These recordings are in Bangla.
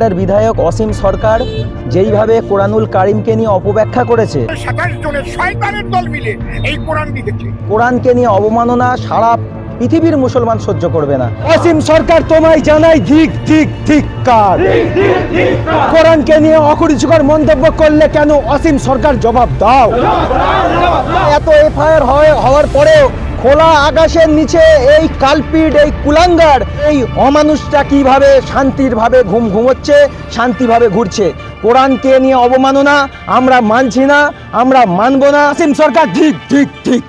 তার বিধায়ক অসীম সরকার যেইভাবে কোরআনুল কারিমকে নিয়ে অপব্যাখ্যা করেছে। কোরআনকে নিয়ে অবমাননা সারা পৃথিবীর মুসলমান সহ্য করবে না। অসীম সরকার তোমায় জানাই ধিক ধিক ধিক্কার কোরআনকে নিয়ে অকুরুচিকর মন্তব্য করলে কেন অসীম সরকার জবাব দাও? এত এফআইআর হওয়ার পরেও খোলা আকাশের নিচে এই কালপিট, এই কুলাঙ্গার, এই অমানুষটা কীভাবে শান্তিরভাবে ঘুম ঘুমোচ্ছে, শান্তিভাবে ঘুরছে? কোরআনকে নিয়ে অবমাননা আমরা মানছি না, আমরা মানব না। সিম সরকার, ঠিক ঠিক ঠিক।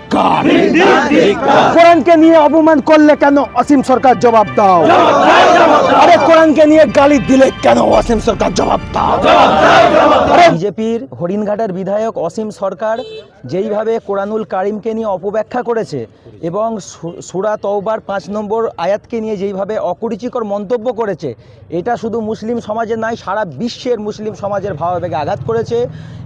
কোরআনকে নিয়ে অপমান করলে কেন অসীম সরকার জবাব দাও? আরে কোরআনকে নিয়ে গালি দিলে কেন অসীম সরকার জবাব দাও? বিজেপির হরিণঘাটার বিধায়ক অসীম সরকার যেইভাবে কোরআনুল কারিমকে নিয়ে অপব্যাখ্যা করেছে এবং সুরা তওবার পাঁচ নম্বর আয়াতকে নিয়ে যেইভাবে অকুরুচিকর মন্তব্য করেছে, এটা শুধু মুসলিম সমাজে নয়, সারা বিশ্বের মুসলিম সমাজের ভাবাবেগে আঘাত করেছে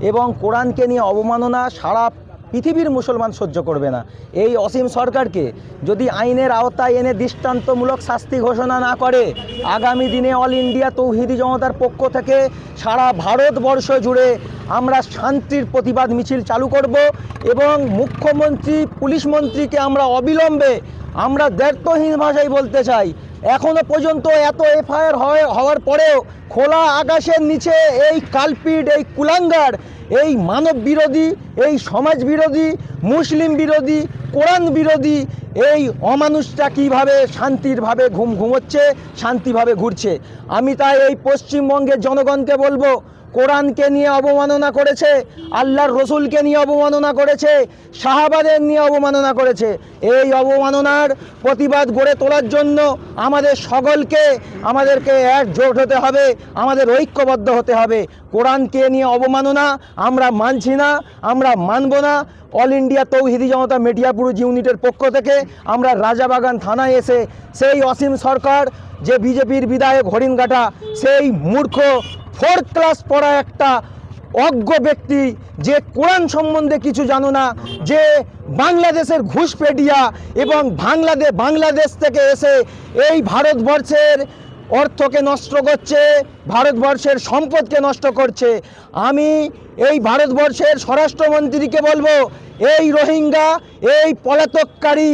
এবং কোরআনকে নিয়ে অবমাননা সারা পৃথিবীর মুসলমান সহ্য করবে না। এই অসীম সরকারকে যদি আইনের আওতায় এনে দৃষ্টান্তমূলক শাস্তি ঘোষণা না করে, আগামী দিনে অল ইন্ডিয়া তৌহিদি জনতার পক্ষ থেকে সারা ভারতবর্ষ জুড়ে আমরা শান্তির প্রতিবাদ মিছিল চালু করব এবং মুখ্যমন্ত্রী, পুলিশ মন্ত্রীকে আমরা অবিলম্বে আমরা দ্ব্যর্থহীন ভাষায় বলতে চাই এখনও পর্যন্ত এত এফআইআর হয় হওয়ার পরেও খোলা আকাশের নিচে এই কালপিট, এই কুলাঙ্গার, এই মানব বিরোধী, এই সমাজ বিরোধী, মুসলিম বিরোধী, কোরআন বিরোধী, এই অমানুষটা কীভাবে শান্তিরভাবে ঘুম ঘুমোচ্ছে, শান্তিভাবে ঘুরছে? আমি তাই এই পশ্চিমবঙ্গের জনগণকে বলব কোরআনকে নিয়ে অবমাননা করেছে, আল্লাহর রসুলকে নিয়ে অবমাননা করেছে, সাহাবাদের নিয়ে অবমাননা করেছে। এই অবমাননার প্রতিবাদ গড়ে তোলার জন্য আমাদের সকলকে, আমাদেরকে একজোট হতে হবে, আমাদের ঐক্যবদ্ধ হতে হবে। কোরআনকে নিয়ে অবমাননা আমরা মানছি না, আমরা মানব না। অল ইন্ডিয়া তৌহিদি জনতা মেটিয়াপুরুষ ইউনিটের পক্ষ থেকে আমরা রাজাবাগান থানায় এসে সেই অসীম সরকার, যে বিজেপির বিধায়ক হরিণঘাটা, সেই মূর্খ ফোর্থ ক্লাস পড়া একটা অজ্ঞ ব্যক্তি, যে কোরআন সম্বন্ধে কিছু জানো না, যে বাংলাদেশের ঘুষপেটিয়া এবং বাংলাদেশ বাংলাদেশ থেকে এসে এই ভারতবর্ষের অর্থকে নষ্ট করছে ভারতবর্ষের সম্পদকে নষ্ট করছে। আমি এই ভারতবর্ষের স্বরাষ্ট্রমন্ত্রীকে বলব, এই রোহিঙ্গা, এই পলাতককারী,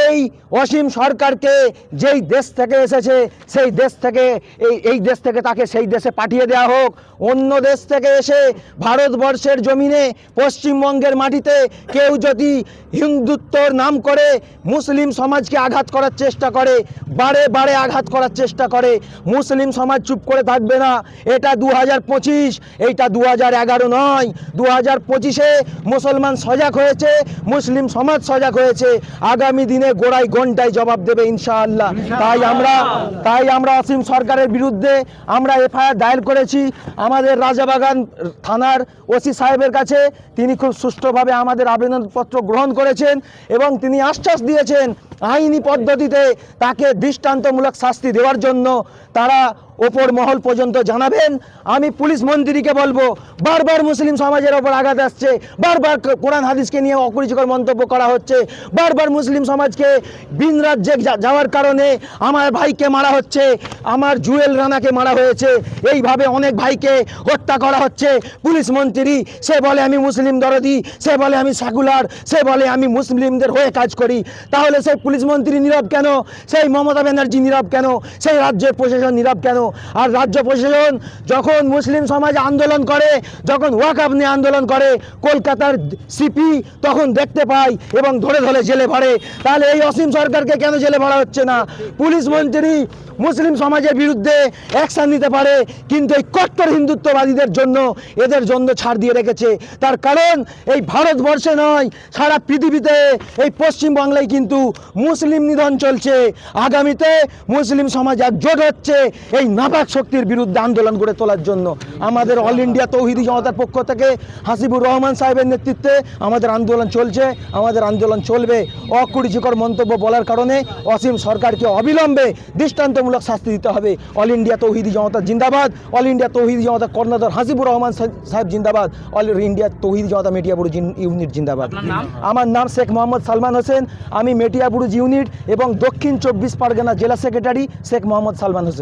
এই অসীম সরকারকে যেই দেশ থেকে এসেছে, সেই দেশ থেকে, এই এই দেশ থেকে তাকে সেই দেশে পাঠিয়ে দেওয়া হোক। অন্য দেশ থেকে এসে ভারতবর্ষের জমিনে, পশ্চিমবঙ্গের মাটিতে কেউ যদি হিন্দুত্বর নাম করে, মুসলিম সমাজকে আঘাত করার চেষ্টা করে, বারে বারে আঘাত করার চেষ্টা করে, মুসলিম সমাজ চুপ করে থাকবে না এটা দু হাজার পঁচিশ এইটা দু হাজার এগারো নয়। দু হাজার পঁচিশে মুসলমান সজাগ হয়েছে মুসলিম সমাজ সজাগ হয়েছে। আগামী দিনে গোড়ায় ঘন্টায় জবাব দেবে ইনশাআল্লাহ। তাই আমরা তাই আমরা অসীম সরকারের বিরুদ্ধে আমরা এফআইআর দায়ের করেছি। আমাদের রাজাবাগান থানার ওসি সাহেবের কাছে তিনি খুব সুষ্ঠুভাবে আমাদের আবেদনপত্র গ্রহণ করেছেন এবং তিনি আশ্বাস দিয়েছেন আইনি পদ্ধতিতে তাকে দৃষ্টান্তমূলক শাস্তি দেওয়ার জন্য। তারা ওপর মহল পর্যন্ত জানাবেন। আমি পুলিশ মন্ত্রীকে বলব, বারবার মুসলিম সমাজের ওপর আঘাত আসছে, বারবার কোরআন হাদিসকে নিয়ে অকুরুচিকর মন্তব্য করা হচ্ছে, বারবার মুসলিম সমাজকে বিন রাজ্যে যাওয়ার কারণে আমার ভাইকে মারা হচ্ছে, আমার জুয়েল রানাকে মারা হয়েছে। এইভাবে অনেক ভাইকে হত্যা করা হচ্ছে। পুলিশ মন্ত্রী, সে বলে আমি মুসলিম দরদি, সে বলে আমি সেকুলার, সে বলে আমি মুসলিমদের হয়ে কাজ করি। তাহলে সেই পুলিশ মন্ত্রী নীরব কেন? সেই মমতা ব্যানার্জি নীরব কেন? সেই রাজ্যের প্রশাসন নীরব কেন? আর রাজ্য প্রশাসন যখন মুসলিম সমাজ আন্দোলন করে, যখন ওয়াকাব নিয়ে আন্দোলন করে, কলকাতার সিপি তখন দেখতে পায় এবং ধরে ধরে জেলে ভরে। তাহলে এই অসীম সরকারকে কেন জেলে ভরা হচ্ছে না? পুলিশ মন্ত্রী মুসলিম সমাজের বিরুদ্ধে অ্যাকশন নিতে পারে, কিন্তু এই কট্টর হিন্দুত্ববাদীদের জন্য, এদের জন্য ছাড় দিয়ে রেখেছে। তার কারণ, এই ভারতবর্ষে নয়, সারা পৃথিবীতে, এই পশ্চিমবাংলায় কিন্তু মুসলিম নিধন চলছে। আগামীতে মুসলিম সমাজ একজোট হচ্ছে এই নাপাক শক্তির বিরুদ্ধে আন্দোলন গড়ে তোলার জন্য। আমাদের অল ইন্ডিয়া তৌহিদি জনতার পক্ষ থেকে হাসিবুর রহমান সাহেবের নেতৃত্বে আমাদের আন্দোলন চলছে, আমাদের আন্দোলন চলবে। অকুরুচিকর মন্তব্য বলার কারণে অসীম সরকারকে অবিলম্বে দৃষ্টান্তমূলক শাস্তি দিতে হবে। অল ইন্ডিয়া তৌহিদি জনতা জিন্দাবাদ। অল ইন্ডিয়া তৌহিদি জনতা কর্ণাধর হাসিবুর রহমান সাহেব জিন্দাবাদ। All India Tauhidi Janata Metiabruz unit জিন্দাবাদ। আমার নাম শেখ মোহাম্মদ সালমান হোসেন। আমি মেটিয়াবুরুজ ইউনিট এবং দক্ষিণ চব্বিশ পরগনা জেলা সেক্রেটারি শেখ মোহাম্মদ সালমান হোসেন।